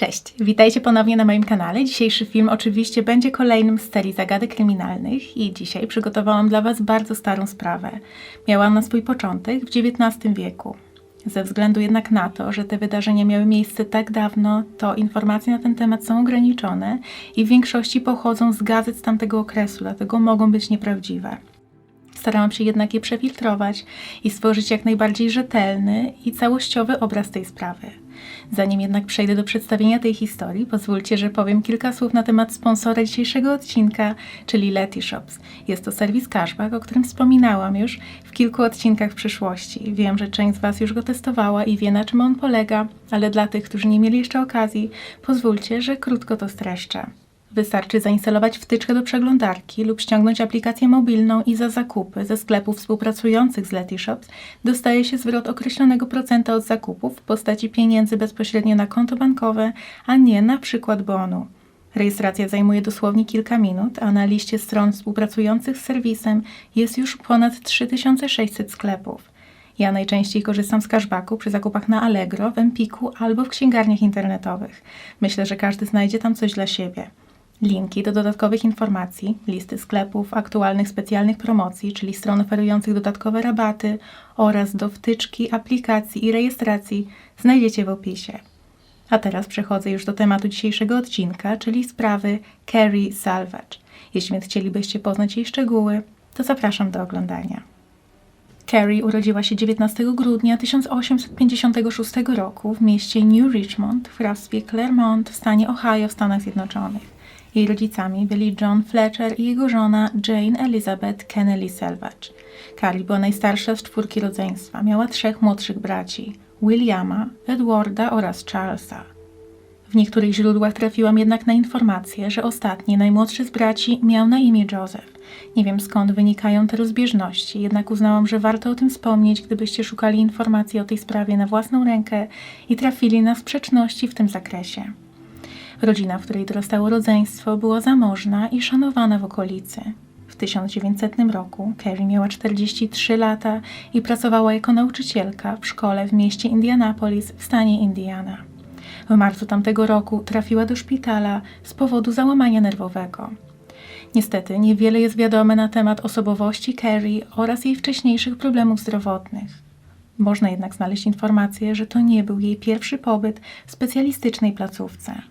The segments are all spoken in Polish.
Cześć, witajcie ponownie na moim kanale. Dzisiejszy film oczywiście będzie kolejnym z serii zagadek kryminalnych i dzisiaj przygotowałam dla Was bardzo starą sprawę. Miała ona swój początek w XIX wieku. Ze względu jednak na to, że te wydarzenia miały miejsce tak dawno, to informacje na ten temat są ograniczone i w większości pochodzą z gazet z tamtego okresu, dlatego mogą być nieprawdziwe. Starałam się jednak je przefiltrować i stworzyć jak najbardziej rzetelny i całościowy obraz tej sprawy. Zanim jednak przejdę do przedstawienia tej historii, pozwólcie, że powiem kilka słów na temat sponsora dzisiejszego odcinka, czyli Letty Shops. Jest to serwis cashback, o którym wspominałam już w kilku odcinkach w przyszłości. Wiem, że część z Was już go testowała i wie na czym on polega, ale dla tych, którzy nie mieli jeszcze okazji, pozwólcie, że krótko to streszczę. Wystarczy zainstalować wtyczkę do przeglądarki lub ściągnąć aplikację mobilną i za zakupy ze sklepów współpracujących z Letty Shops dostaje się zwrot określonego procenta od zakupów w postaci pieniędzy bezpośrednio na konto bankowe, a nie na przykład bonu. Rejestracja zajmuje dosłownie kilka minut, a na liście stron współpracujących z serwisem jest już ponad 3600 sklepów. Ja najczęściej korzystam z cashbacku przy zakupach na Allegro, w Empiku albo w księgarniach internetowych. Myślę, że każdy znajdzie tam coś dla siebie. Linki do dodatkowych informacji, listy sklepów, aktualnych specjalnych promocji, czyli stron oferujących dodatkowe rabaty oraz do wtyczki, aplikacji i rejestracji znajdziecie w opisie. A teraz przechodzę już do tematu dzisiejszego odcinka, czyli sprawy Carrie Salvage. Jeśli więc chcielibyście poznać jej szczegóły, to zapraszam do oglądania. Carrie urodziła się 19 grudnia 1856 roku w mieście New Richmond w hrabstwie Claremont w stanie Ohio w Stanach Zjednoczonych. Jej rodzicami byli John Fletcher i jego żona Jane Elizabeth Kennelly Selvage. Carrie była najstarsza z czwórki rodzeństwa. Miała trzech młodszych braci: Williama, Edwarda oraz Charlesa. W niektórych źródłach trafiłam jednak na informację, że ostatni, najmłodszy z braci, miał na imię Joseph. Nie wiem skąd wynikają te rozbieżności, jednak uznałam, że warto o tym wspomnieć, gdybyście szukali informacji o tej sprawie na własną rękę i trafili na sprzeczności w tym zakresie. Rodzina, w której dorastało rodzeństwo, była zamożna i szanowana w okolicy. W 1900 roku Carrie miała 43 lata i pracowała jako nauczycielka w szkole w mieście Indianapolis w stanie Indiana. W marcu tamtego roku trafiła do szpitala z powodu załamania nerwowego. Niestety niewiele jest wiadome na temat osobowości Carrie oraz jej wcześniejszych problemów zdrowotnych. Można jednak znaleźć informację, że to nie był jej pierwszy pobyt w specjalistycznej placówce.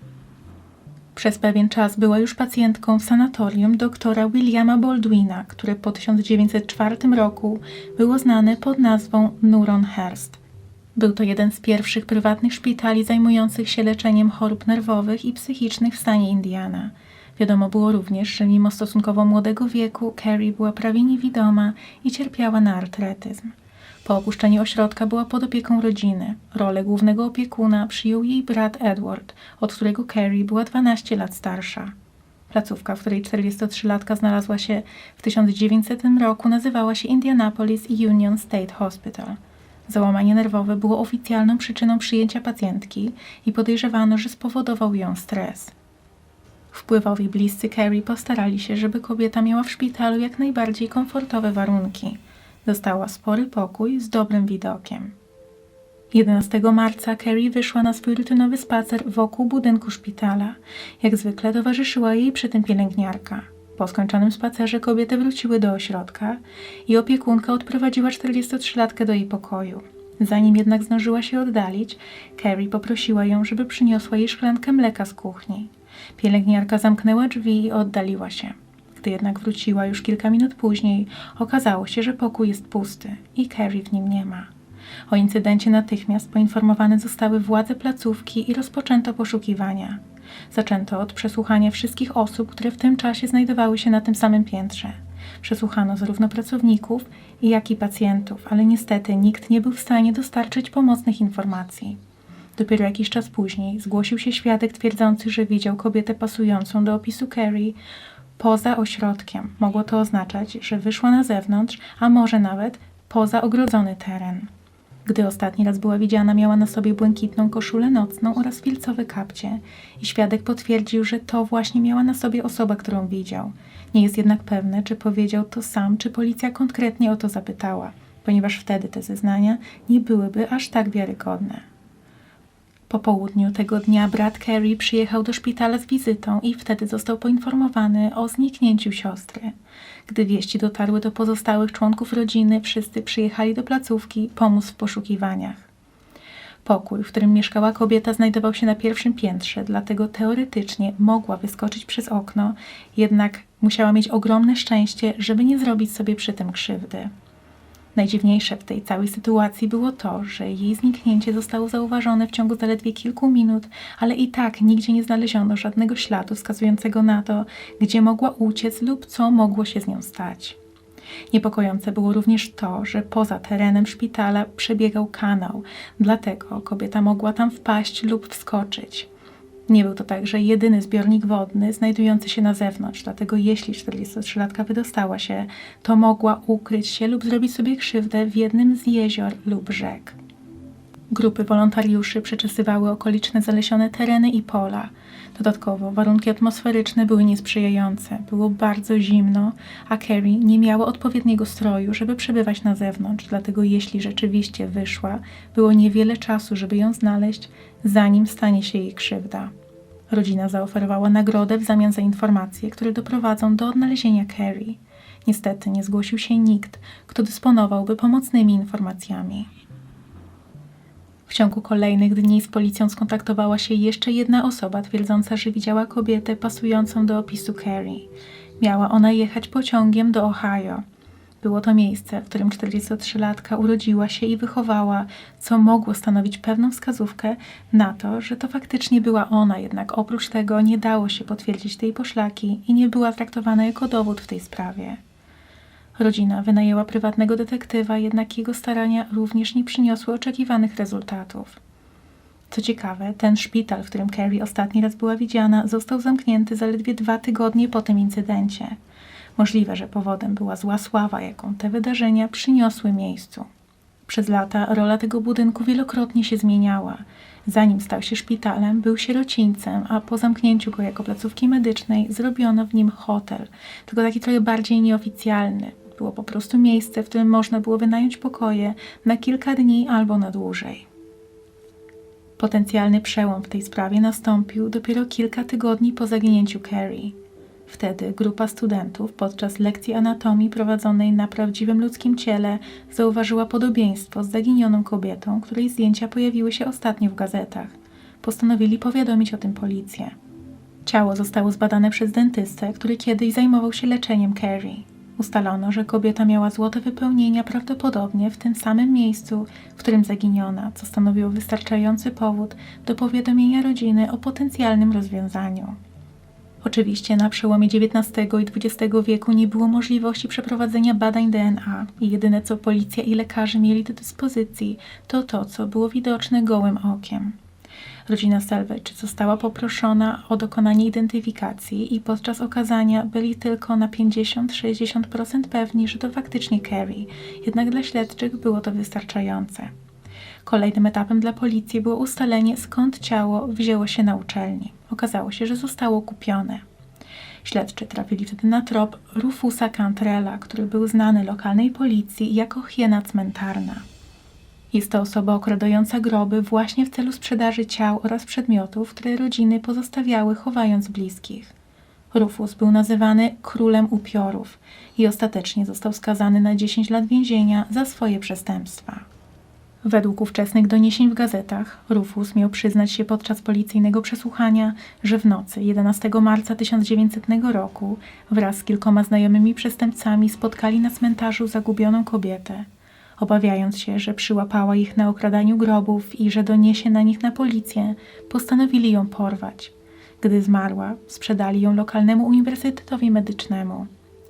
Przez pewien czas była już pacjentką w sanatorium doktora Williama Baldwina, które po 1904 roku było znane pod nazwą Nuronhurst. Był to jeden z pierwszych prywatnych szpitali zajmujących się leczeniem chorób nerwowych i psychicznych w stanie Indiana. Wiadomo było również, że mimo stosunkowo młodego wieku Carrie była prawie niewidoma i cierpiała na artretyzm. Po opuszczeniu ośrodka była pod opieką rodziny. Rolę głównego opiekuna przyjął jej brat Edward, od którego Carrie była 12 lat starsza. Placówka, w której 43-latka znalazła się w 1900 roku, nazywała się Indianapolis Union State Hospital. Załamanie nerwowe było oficjalną przyczyną przyjęcia pacjentki i podejrzewano, że spowodował ją stres. Wpływowi bliscy Carrie postarali się, żeby kobieta miała w szpitalu jak najbardziej komfortowe warunki – Dostała spory pokój z dobrym widokiem. 11 marca Carrie wyszła na swój rutynowy spacer wokół budynku szpitala. Jak zwykle towarzyszyła jej przy tym pielęgniarka. Po skończonym spacerze kobiety wróciły do ośrodka i opiekunka odprowadziła 43-latkę do jej pokoju. Zanim jednak zdążyła się oddalić, Carrie poprosiła ją, żeby przyniosła jej szklankę mleka z kuchni. Pielęgniarka zamknęła drzwi i oddaliła się. Gdy jednak wróciła już kilka minut później, okazało się, że pokój jest pusty i Carrie w nim nie ma. O incydencie natychmiast poinformowane zostały władze placówki i rozpoczęto poszukiwania. Zaczęto od przesłuchania wszystkich osób, które w tym czasie znajdowały się na tym samym piętrze. Przesłuchano zarówno pracowników, jak i pacjentów, ale niestety nikt nie był w stanie dostarczyć pomocnych informacji. Dopiero jakiś czas później zgłosił się świadek twierdzący, że widział kobietę pasującą do opisu Carrie, poza ośrodkiem. Mogło to oznaczać, że wyszła na zewnątrz, a może nawet poza ogrodzony teren. Gdy ostatni raz była widziana, miała na sobie błękitną koszulę nocną oraz filcowe kapcie i świadek potwierdził, że to właśnie miała na sobie osoba, którą widział. Nie jest jednak pewne, czy powiedział to sam, czy policja konkretnie o to zapytała, ponieważ wtedy te zeznania nie byłyby aż tak wiarygodne. Po południu tego dnia brat Carrie przyjechał do szpitala z wizytą i wtedy został poinformowany o zniknięciu siostry. Gdy wieści dotarły do pozostałych członków rodziny, wszyscy przyjechali do placówki pomóc w poszukiwaniach. Pokój, w którym mieszkała kobieta, znajdował się na pierwszym piętrze, dlatego teoretycznie mogła wyskoczyć przez okno, jednak musiała mieć ogromne szczęście, żeby nie zrobić sobie przy tym krzywdy. Najdziwniejsze w tej całej sytuacji było to, że jej zniknięcie zostało zauważone w ciągu zaledwie kilku minut, ale i tak nigdzie nie znaleziono żadnego śladu wskazującego na to, gdzie mogła uciec lub co mogło się z nią stać. Niepokojące było również to, że poza terenem szpitala przebiegał kanał, dlatego kobieta mogła tam wpaść lub wskoczyć. Nie był to także jedyny zbiornik wodny znajdujący się na zewnątrz, dlatego jeśli 43-latka wydostała się, to mogła ukryć się lub zrobić sobie krzywdę w jednym z jezior lub rzek. Grupy wolontariuszy przeczesywały okoliczne zalesione tereny i pola. Dodatkowo warunki atmosferyczne były niesprzyjające. Było bardzo zimno, a Carrie nie miała odpowiedniego stroju, żeby przebywać na zewnątrz, dlatego jeśli rzeczywiście wyszła, było niewiele czasu, żeby ją znaleźć, zanim stanie się jej krzywda. Rodzina zaoferowała nagrodę w zamian za informacje, które doprowadzą do odnalezienia Carrie. Niestety nie zgłosił się nikt, kto dysponowałby pomocnymi informacjami. W ciągu kolejnych dni z policją skontaktowała się jeszcze jedna osoba twierdząca, że widziała kobietę pasującą do opisu Carrie. Miała ona jechać pociągiem do Ohio. Było to miejsce, w którym 43-latka urodziła się i wychowała, co mogło stanowić pewną wskazówkę na to, że to faktycznie była ona, jednak oprócz tego nie dało się potwierdzić tej poszlaki i nie była traktowana jako dowód w tej sprawie. Rodzina wynajęła prywatnego detektywa, jednak jego starania również nie przyniosły oczekiwanych rezultatów. Co ciekawe, ten szpital, w którym Carrie ostatni raz była widziana, został zamknięty zaledwie dwa tygodnie po tym incydencie. Możliwe, że powodem była zła sława, jaką te wydarzenia przyniosły miejscu. Przez lata rola tego budynku wielokrotnie się zmieniała. Zanim stał się szpitalem, był sierocińcem, a po zamknięciu go jako placówki medycznej zrobiono w nim hotel, tylko taki trochę bardziej nieoficjalny. Było po prostu miejsce, w którym można było wynająć pokoje na kilka dni albo na dłużej. Potencjalny przełom w tej sprawie nastąpił dopiero kilka tygodni po zaginięciu Carrie. Wtedy grupa studentów podczas lekcji anatomii prowadzonej na prawdziwym ludzkim ciele zauważyła podobieństwo z zaginioną kobietą, której zdjęcia pojawiły się ostatnio w gazetach. Postanowili powiadomić o tym policję. Ciało zostało zbadane przez dentystę, który kiedyś zajmował się leczeniem Carrie. Ustalono, że kobieta miała złote wypełnienia prawdopodobnie w tym samym miejscu, w którym zaginiona, co stanowiło wystarczający powód do powiadomienia rodziny o potencjalnym rozwiązaniu. Oczywiście na przełomie XIX i XX wieku nie było możliwości przeprowadzenia badań DNA jedyne co policja i lekarze mieli do dyspozycji to to, co było widoczne gołym okiem. Rodzina Salvage została poproszona o dokonanie identyfikacji i podczas okazania byli tylko na 50-60% pewni, że to faktycznie Carrie, jednak dla śledczych było to wystarczające. Kolejnym etapem dla policji było ustalenie, skąd ciało wzięło się na uczelni. Okazało się, że zostało kupione. Śledczy trafili wtedy na trop Rufusa Cantrella, który był znany lokalnej policji jako hiena cmentarna. Jest to osoba okradająca groby właśnie w celu sprzedaży ciał oraz przedmiotów, które rodziny pozostawiały chowając bliskich. Rufus był nazywany królem upiorów i ostatecznie został skazany na 10 lat więzienia za swoje przestępstwa. Według ówczesnych doniesień w gazetach, Rufus miał przyznać się podczas policyjnego przesłuchania, że w nocy 11 marca 1900 roku wraz z kilkoma znajomymi przestępcami spotkali na cmentarzu zagubioną kobietę. Obawiając się, że przyłapała ich na okradaniu grobów i że doniesie na nich na policję, postanowili ją porwać. Gdy zmarła, sprzedali ją lokalnemu uniwersytetowi medycznemu.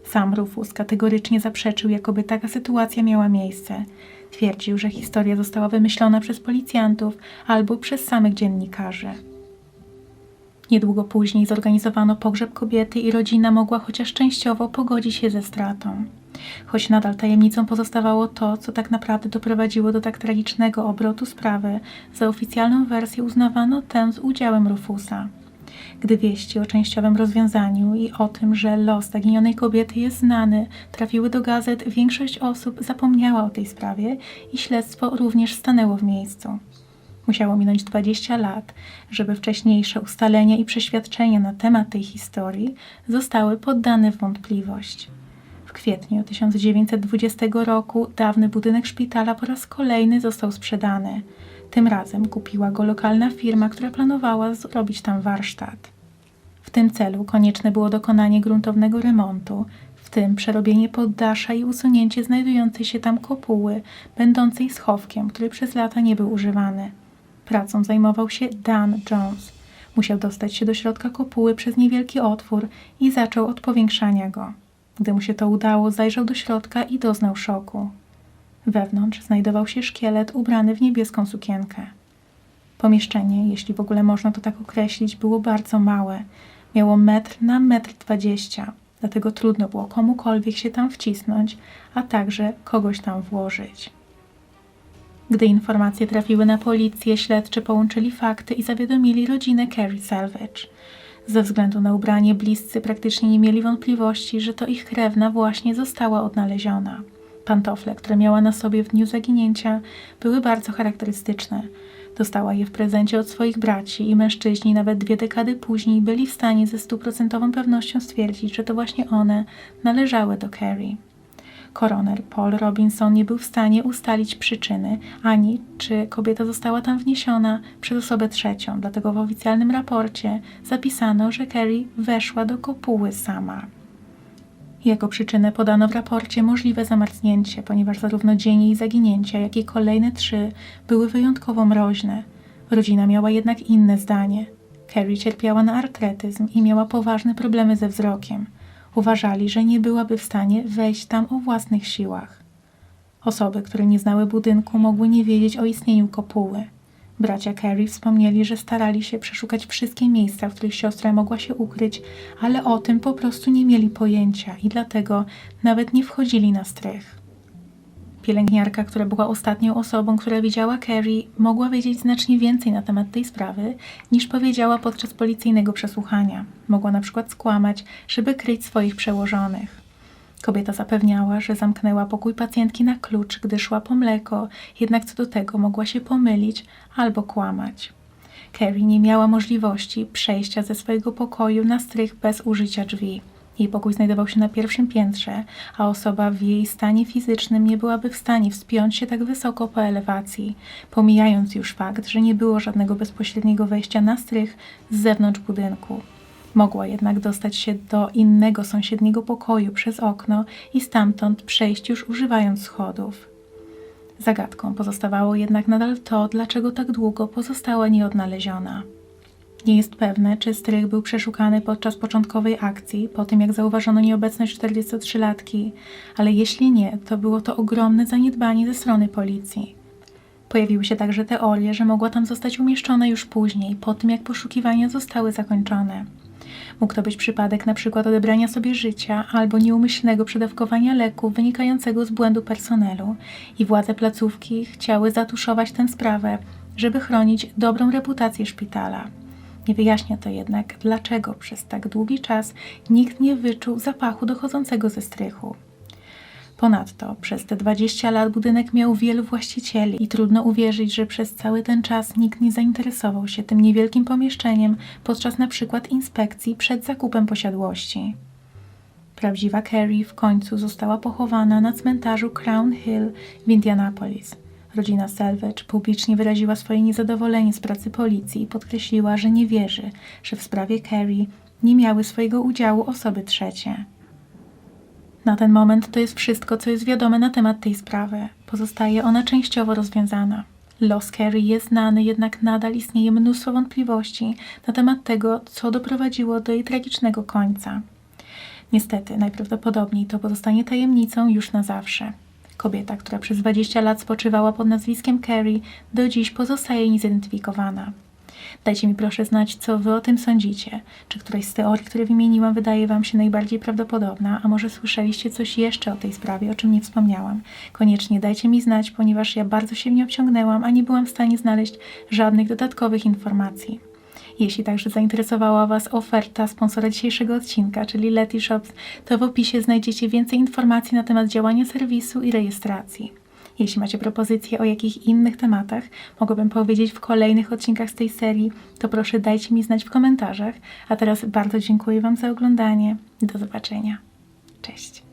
Sam Rufus kategorycznie zaprzeczył, jakoby taka sytuacja miała miejsce. Twierdził, że historia została wymyślona przez policjantów albo przez samych dziennikarzy. Niedługo później zorganizowano pogrzeb kobiety i rodzina mogła chociaż częściowo pogodzić się ze stratą. Choć nadal tajemnicą pozostawało to, co tak naprawdę doprowadziło do tak tragicznego obrotu sprawy, za oficjalną wersję uznawano tę z udziałem Rufusa. Gdy wieści o częściowym rozwiązaniu i o tym, że los zaginionej kobiety jest znany, trafiły do gazet, większość osób zapomniała o tej sprawie i śledztwo również stanęło w miejscu. Musiało minąć 20 lat, żeby wcześniejsze ustalenia i przeświadczenia na temat tej historii zostały poddane w wątpliwość. W kwietniu 1920 roku dawny budynek szpitala po raz kolejny został sprzedany. Tym razem kupiła go lokalna firma, która planowała zrobić tam warsztat. W tym celu konieczne było dokonanie gruntownego remontu, w tym przerobienie poddasza i usunięcie znajdującej się tam kopuły, będącej schowkiem, który przez lata nie był używany. Pracą zajmował się Dan Jones. Musiał dostać się do środka kopuły przez niewielki otwór i zaczął od powiększania go. Gdy mu się to udało, zajrzał do środka i doznał szoku. Wewnątrz znajdował się szkielet ubrany w niebieską sukienkę. Pomieszczenie, jeśli w ogóle można to tak określić, było bardzo małe. Miało metr na metr dwadzieścia, dlatego trudno było komukolwiek się tam wcisnąć, a także kogoś tam włożyć. Gdy informacje trafiły na policję, śledczy połączyli fakty i zawiadomili rodzinę Carrie Salvage. Ze względu na ubranie bliscy praktycznie nie mieli wątpliwości, że to ich krewna właśnie została odnaleziona. Pantofle, które miała na sobie w dniu zaginięcia, były bardzo charakterystyczne. Dostała je w prezencie od swoich braci i mężczyźni nawet dwie dekady później byli w stanie ze stuprocentową pewnością stwierdzić, że to właśnie one należały do Carrie. Koroner Paul Robinson nie był w stanie ustalić przyczyny, ani czy kobieta została tam wniesiona przez osobę trzecią, dlatego w oficjalnym raporcie zapisano, że Carrie weszła do kopuły sama. Jako przyczynę podano w raporcie możliwe zamarznięcie, ponieważ zarówno dzień jej zaginięcia, jak i kolejne trzy były wyjątkowo mroźne. Rodzina miała jednak inne zdanie. Carrie cierpiała na artretyzm i miała poważne problemy ze wzrokiem. Uważali, że nie byłaby w stanie wejść tam o własnych siłach. Osoby, które nie znały budynku, mogły nie wiedzieć o istnieniu kopuły. Bracia Carrie wspomnieli, że starali się przeszukać wszystkie miejsca, w których siostra mogła się ukryć, ale o tym po prostu nie mieli pojęcia i dlatego nawet nie wchodzili na strych. Pielęgniarka, która była ostatnią osobą, która widziała Carrie, mogła wiedzieć znacznie więcej na temat tej sprawy, niż powiedziała podczas policyjnego przesłuchania. Mogła na przykład skłamać, żeby kryć swoich przełożonych. Kobieta zapewniała, że zamknęła pokój pacjentki na klucz, gdy szła po mleko, jednak co do tego mogła się pomylić albo kłamać. Carrie nie miała możliwości przejścia ze swojego pokoju na strych bez użycia drzwi. Jej pokój znajdował się na pierwszym piętrze, a osoba w jej stanie fizycznym nie byłaby w stanie wspiąć się tak wysoko po elewacji, pomijając już fakt, że nie było żadnego bezpośredniego wejścia na strych z zewnątrz budynku. Mogła jednak dostać się do innego sąsiedniego pokoju przez okno i stamtąd przejść już używając schodów. Zagadką pozostawało jednak nadal to, dlaczego tak długo pozostała nieodnaleziona. Nie jest pewne, czy strych był przeszukany podczas początkowej akcji, po tym jak zauważono nieobecność 43-latki, ale jeśli nie, to było to ogromne zaniedbanie ze strony policji. Pojawiły się także teorie, że mogła tam zostać umieszczona już później, po tym jak poszukiwania zostały zakończone. Mógł to być przypadek przykład odebrania sobie życia albo nieumyślnego przedawkowania leku wynikającego z błędu personelu i władze placówki chciały zatuszować tę sprawę, żeby chronić dobrą reputację szpitala. Nie wyjaśnia to jednak, dlaczego przez tak długi czas nikt nie wyczuł zapachu dochodzącego ze strychu. Ponadto przez te 20 lat budynek miał wielu właścicieli i trudno uwierzyć, że przez cały ten czas nikt nie zainteresował się tym niewielkim pomieszczeniem podczas na przykład inspekcji przed zakupem posiadłości. Prawdziwa Carrie w końcu została pochowana na cmentarzu Crown Hill w Indianapolis. Rodzina Salvage publicznie wyraziła swoje niezadowolenie z pracy policji i podkreśliła, że nie wierzy, że w sprawie Carrie nie miały swojego udziału osoby trzecie. Na ten moment to jest wszystko, co jest wiadome na temat tej sprawy. Pozostaje ona częściowo rozwiązana. Los Carrie jest znany, jednak nadal istnieje mnóstwo wątpliwości na temat tego, co doprowadziło do jej tragicznego końca. Niestety, najprawdopodobniej to pozostanie tajemnicą już na zawsze. Kobieta, która przez 20 lat spoczywała pod nazwiskiem Carrie, do dziś pozostaje niezidentyfikowana. Dajcie mi proszę znać, co wy o tym sądzicie. Czy któraś z teorii, które wymieniłam, wydaje wam się najbardziej prawdopodobna, a może słyszeliście coś jeszcze o tej sprawie, o czym nie wspomniałam? Koniecznie dajcie mi znać, ponieważ ja bardzo się w nie obciągnęłam, a nie byłam w stanie znaleźć żadnych dodatkowych informacji. Jeśli także zainteresowała Was oferta sponsora dzisiejszego odcinka, czyli Leti Shops, to w opisie znajdziecie więcej informacji na temat działania serwisu i rejestracji. Jeśli macie propozycje o jakich innych tematach mogłabym powiedzieć w kolejnych odcinkach z tej serii, to proszę dajcie mi znać w komentarzach. A teraz bardzo dziękuję Wam za oglądanie. Do zobaczenia. Cześć.